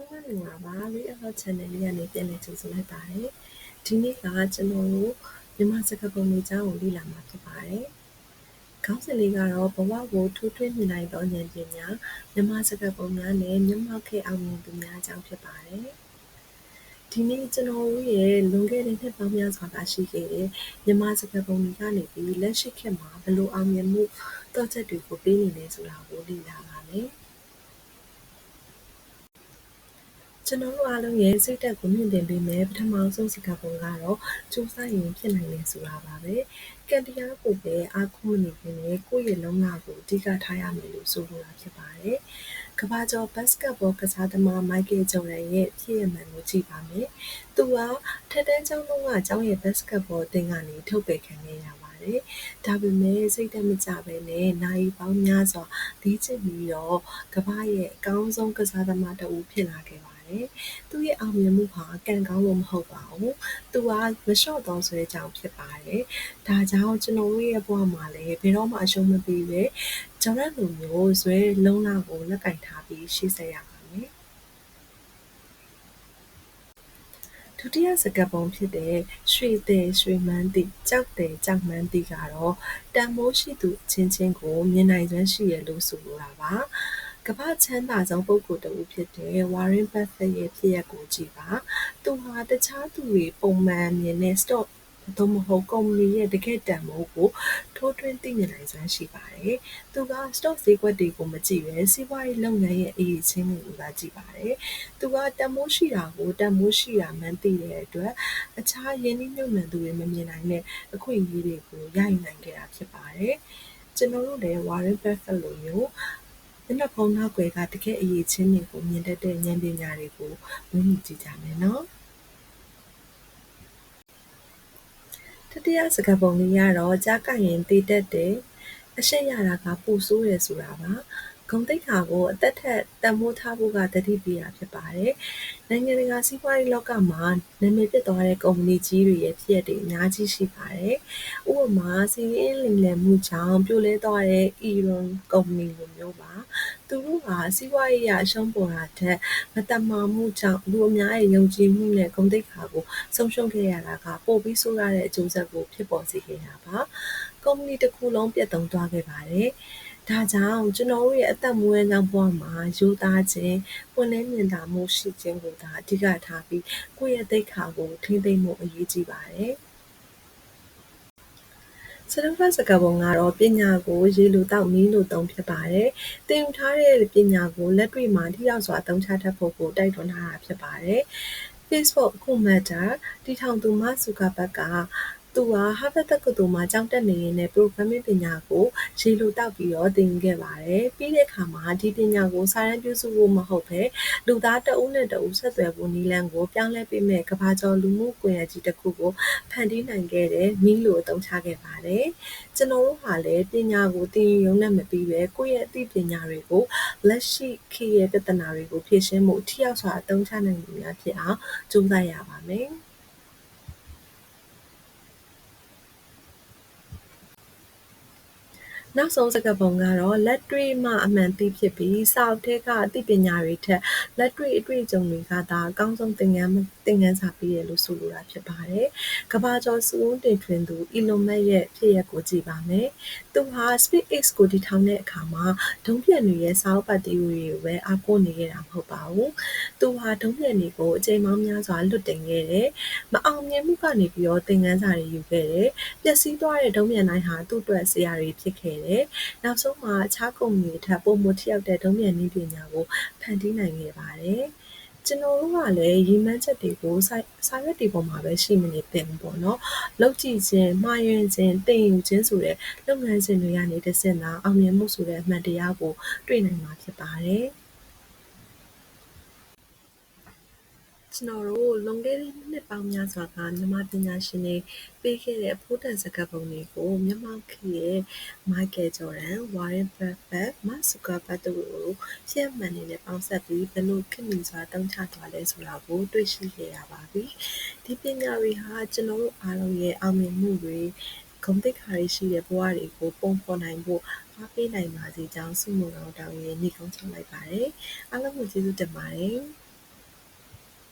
လုံးပဲမင်္ဂလာပါ Real Channel လေးကနေပြန်လည်ကြိုဆိုလိုက်ပါတယ်။ဒီနေ့ကကျွန်တော်တို့မြန်မာစကားပုံလေးအကြောင်းကိုလေ့လာမှာဖြစ်ပါတယ်။ခေါင်းစဉ်လေးကတော့ဘဝကိုထိုးထွင်းမြင်နိုင်သောဉာဏ်ပညာမြန်မာစကားပုံများနဲ့မျက်မှောက်ခဲ့အောင်မြင်သူများအကြောင်းဖြစ်ပါတယ်။ဒီနေ့ကျွန်တော်တို့ရဲ့လွန်ခဲ့တဲ့နှစ်ပေါင်းများစွာကရှိခဲ့တဲ့မြန်မာစကားပုံတွေကနေပြီးလက်ရှိခေတ်မှာဘယ်လိုအောင်မြင်မှုတော့ချက်တွေကိုပေးနေလဲဆိုတာကိုလေ့လာပါမယ်။ ကျွန်တော်တို့အားလုံးရဲ့စိတ်ဓာတ်ကိုမြှင့်တင်ပေးမယ့်ပထမဆုံးစကားပုံကတော့စူးစမ်းရင်ဖြစ်နိုင်တယ်ဆိုတာပါပဲ။ကံတရားကိုပဲအားကိုးမနေဘဲနဲ့ကိုယ့်ရဲ့လုံလကိုအဓိကထားရမယ်လို့ဆိုလိုတာဖြစ်ပါတယ်။ကမ္ဘာကျော်ဘတ်စကတ်ဘောကစားသမားမိုက်ကယ်ဂျော်ဒန်ရဲ့ဖြစ်ရပ်မှန်ကိုကြည့်ပါမယ်။သူဟာထက်တန်းကျောင်းတုန်းကကျောင်းရဲ့ဘတ်စကတ်ဘောအသင်းကနေထုတ်ပယ်ခံခဲ့ရပါတယ်။ဒါပေမဲ့စိတ်ဓာတ်မကျဘဲနဲ့နာရီပေါင်းများစွာလေ့ကျင့်ပြီးတော့ကမ္ဘာရဲ့အကောင်းဆုံးကစားသမားတဦးဖြစ်လာခဲ့ပါ တယ်။သူ့ရဲ့အောင်မြင်မှုဟာကံကောင်းလို့မဟုတ်ပါဘူး။သူကမလျှော့သောဇွဲကြောင့်ဖြစ်ပါတယ်။ဒါကြောင့်ကျွန်တော်တို့ရဲ့ဘဝမှာလည်းဘယ်တော့မှအရှုံးမပေးဘဲဂျော်ဒန်လိုမျိုးဇွဲလုံးလကိုလက်ကိုင်ထားပြီးရှေ့ဆက်ရပါမယ်။ဒုတိယစကားပုံဖြစ်တဲ့ရွှေသည်ရွှေမှန်းသည်ကြောက်သည်ကြောက်မှန်းသည်ကတော့တန်ဖိုးရှိသူအချင်းချင်းကိုမြင်နိုင်စွမ်းရှိရလို့ဆိုလိုတာပါ။ ကမ္ဘာ့ချမ်းသာဆုံးပုဂ္ဂိုလ်တဦးဖြစ်တဲ့ Warren Buffett ရဲ့ဖြစ်ရပ်ကိုကြည့်ပါ။သူဟာတခြားသူတွေပုံမှန်မြင်တဲ့ stock သို့မဟုတ်ကုမ္ပဏီရဲ့တကယ့်တန်ဖိုးကိုထိုးထွင်းသိမြင်နိုင်စွမ်းရှိပါတယ်။သူက stock ဈေးကွက်တွေကိုမကြည့်ဘဲစီးပွားရေးလုပ်ငန်းရဲ့အရည်အချင်းတွေကိုသာကြည့်ပါတယ်။သူကတန်ဖိုးရှိတာကိုတန်ဖိုးရှိတာမှန်းသိတဲ့အတွက်အခြားရင်းနှီးမြှုပ်နှံသူတွေမမြင်နိုင်တဲ့အခွင့်အရေးတွေကိုရယူနိုင်ခဲ့တာဖြစ်ပါတယ်။ကျွန်တော်တို့လည်း Warren Buffett လိုမျိုး မျက်နှာဖုံးနောက်ကွယ်ကတကယ့်အရည်အချင်းတွေကိုမြင်တတ်တဲ့ဉာဏ်ပညာတွေကိုမွေးမြူကြည့်ကြမယ်နော်။တတိယစကားပုံလေးကတော့ကျားကိုင်ရင်သေတတ်တယ်။အရှက်ရတာကပိုဆိုးတယ်ဆိုတာပါ။ ဂုဏ်သိက္ခာကိုအသက်ထက်တန်ဖိုးထားဖို့ကသတိပေးတာဖြစ်ပါတယ်။နိုင်ငံတကာစီးပွားရေးလောကမှာနာမည်ပျက်သွားတဲ့ကုမ္ပဏီကြီးတွေရဲ့ဖြစ်ရပ်တွေအများကြီးရှိပါတယ်။ဥပမာစစ်ရေးလိမ်လည်မှုကြောင့်ပြိုလဲသွားတဲ့ Elon ကုမ္ပဏီလိုမျိုးပါ။သူတို့ဟာစီးပွားရေးအရအရှုံးပေါ်တာထက်မသမာမှုကြောင့်လူအများရဲ့ယုံကြည်မှုနဲ့ဂုဏ်သိက္ခာကိုဆုံးရှုံးခဲ့ရတာကပိုပြီးဆိုးရွားတဲ့အကျိုးဆက်ကိုဖြစ်ပေါ်စေခဲ့တာပါ။ကုမ္ပဏီတခုလုံးပျက်သုဉ်းသွားခဲ့ပါတယ်။ဒါကြောင့်ကျွန်တော်တို့ရဲ့အသက်မွေးဝမ်းကျောင်းဘဝမှာရိုးသားခြင်း၊ပွင့်လင်းမြင်သာမှုရှိခြင်းကိုသာအဓိကထားပြီးကိုယ့်ရဲ့သိက္ခာကိုထိန်းသိမ်းဖို့အရေးကြီးပါတယ်။စတုတ္ထစကားပုံကတော့ပညာကိုရေလိုသောက်နည်းလိုသုံးဖြစ်ပါတယ်။သင်ယူထားတဲ့ပညာကိုလက်တွေ့မှာထိရောက်စွာအသုံးချတတ်ဖို့ကိုတိုက်တွန်းထားတာဖြစ်ပါတယ်။ Facebook အခု Meta တည်ထောင်သူ Mark Zuckerberg က သူဟာ Harvard တက္ကသိုလ်မှာ ကျောင်းတက်နေရင်းနဲ့ Programming ပညာကို ရေလိုသောက်ပြီးတော့ သင်ယူခဲ့ပါတယ်။ပြီးတဲ့အခါမှာ ဒီပညာကို စာတမ်းပြုစုဖို့မဟုတ်ဘဲ လူသားတဦးနဲ့တဦး ဆက်သွယ်ဖို့နည်းလမ်းကို ပြောင်းလဲပေးမယ့် ကမ္ဘာကျော် လူမှုကွန်ရက်ကြီးတခုကို ဖန်တီးနိုင်ခဲ့တဲ့နည်းလို အသုံးချခဲ့ပါတယ်။ကျွန်တော်တို့ဟာလည်း ပညာကို သင်ယူရုံနဲ့မပြီးဘဲ ကိုယ့်ရဲ့အသိပညာတွေကို လက်ရှိခေတ်ရဲ့ ပြဿနာတွေကို ဖြေရှင်းဖို့ ထိရောက်စွာ အသုံးချနိုင်သူများဖြစ်အောင် ကြိုးစားရပါမယ်။ နောက်ဆုံးစကားပုံကတော့လက်တွေ့မှအမှန်သိဖြစ်ပြီးစာအုပ်ထဲကအသိပညာတွေထက်လက်တွေ့အတွေ့အကြုံတွေကသာအကောင်းဆုံးသင်ခန်းသင်ခန်းစာပေးတယ်လို့ဆိုလိုတာဖြစ်ပါတယ်။ကမ္ဘာကျော်စုဦးတင်ထွင်သူ Elon Musk ရဲ့ဖြစ်ရပ်ကိုကြည့်ပါမယ်။သူဟာ SpaceX ကိုတည်ထောင်တဲ့အခါမှာဒုံးပျံတွေရဲ့စာအုပ်ပါ theory ကိုပဲအားကိုးနေခဲ့တာမဟုတ်ပါဘူး။သူဟာဒုံးပျံတွေကိုအကြိမ်ပေါင်းများစွာလွှတ်တင်ခဲ့တယ်။မအောင်မြင်မှုကနေပြီးတော့သင်ခန်းစာတွေယူခဲ့တယ်။ပျက်စီးသွားတဲ့ဒုံးပျံတိုင်းဟာသူ့အတွက်ဆရာတွေဖြစ်ခဲ့တယ်။နောက်ဆုံးမှာအခြားကုမ္ပဏီတွေထက်ပိုမိုထိရောက်တဲ့ဒုံးပျံနည်းပညာကိုဖန်တီးနိုင်ခဲ့ပါတယ်။ကျွန်တော်တို့ကလည်းရည်မှန်းချက်တွေကိုစာစာရွက်တွေပေါ်မှာပဲရှိမနေသင့်ဘူးပေါ့နော်။လုပ်ကြည့်ခြင်း၊မှားယွင်းခြင်း၊သင်ယူခြင်းဆိုတဲ့လုပ်ငန်းစဉ်တွေကနေတဆင့်သာအောင်မြင်မှုဆိုတဲ့အမှန်တရားကိုတွေ့နိုင်မှာဖြစ်ပါတယ်။ ကျွန်တော်တို့ လွန်ခဲ့တဲ့ နှစ်ပေါင်းများစွာက မြန်မာပညာရှင်တွေ ပေးခဲ့တဲ့ဖိုးတန်စကားပုံတွေကို မျက်မှောက်ခေတ်ရဲ့ Michael Jordan, Warren Buffett, Mark Zuckerberg တို့ကို ရှေ့မှန်နေနဲ့ ပေါင်းစပ်ပြီး ဘယ်လိုခေတ်မီစွာတုံ့ချသွားလဲဆိုတာကို တွေ့ရှိခဲ့ရပါပြီ။ဒီပညာတွေဟာ ကျွန်တော်တို့အားလုံးရဲ့ အောင်မြင်မှုတွေ ဂုဏ်သိက္ခာတွေရှိတဲ့ ဘဝတွေကို ပုံဖော်နိုင်ဖို့ အားပေးနိုင်ပါစေကြောင်း ဆုမွန်ကောင်းတောင်းရင်းနှီးကုန်းချုပ်လိုက်ပါတယ်။အားလုံးကို ကျေးဇူးတင်ပါတယ်။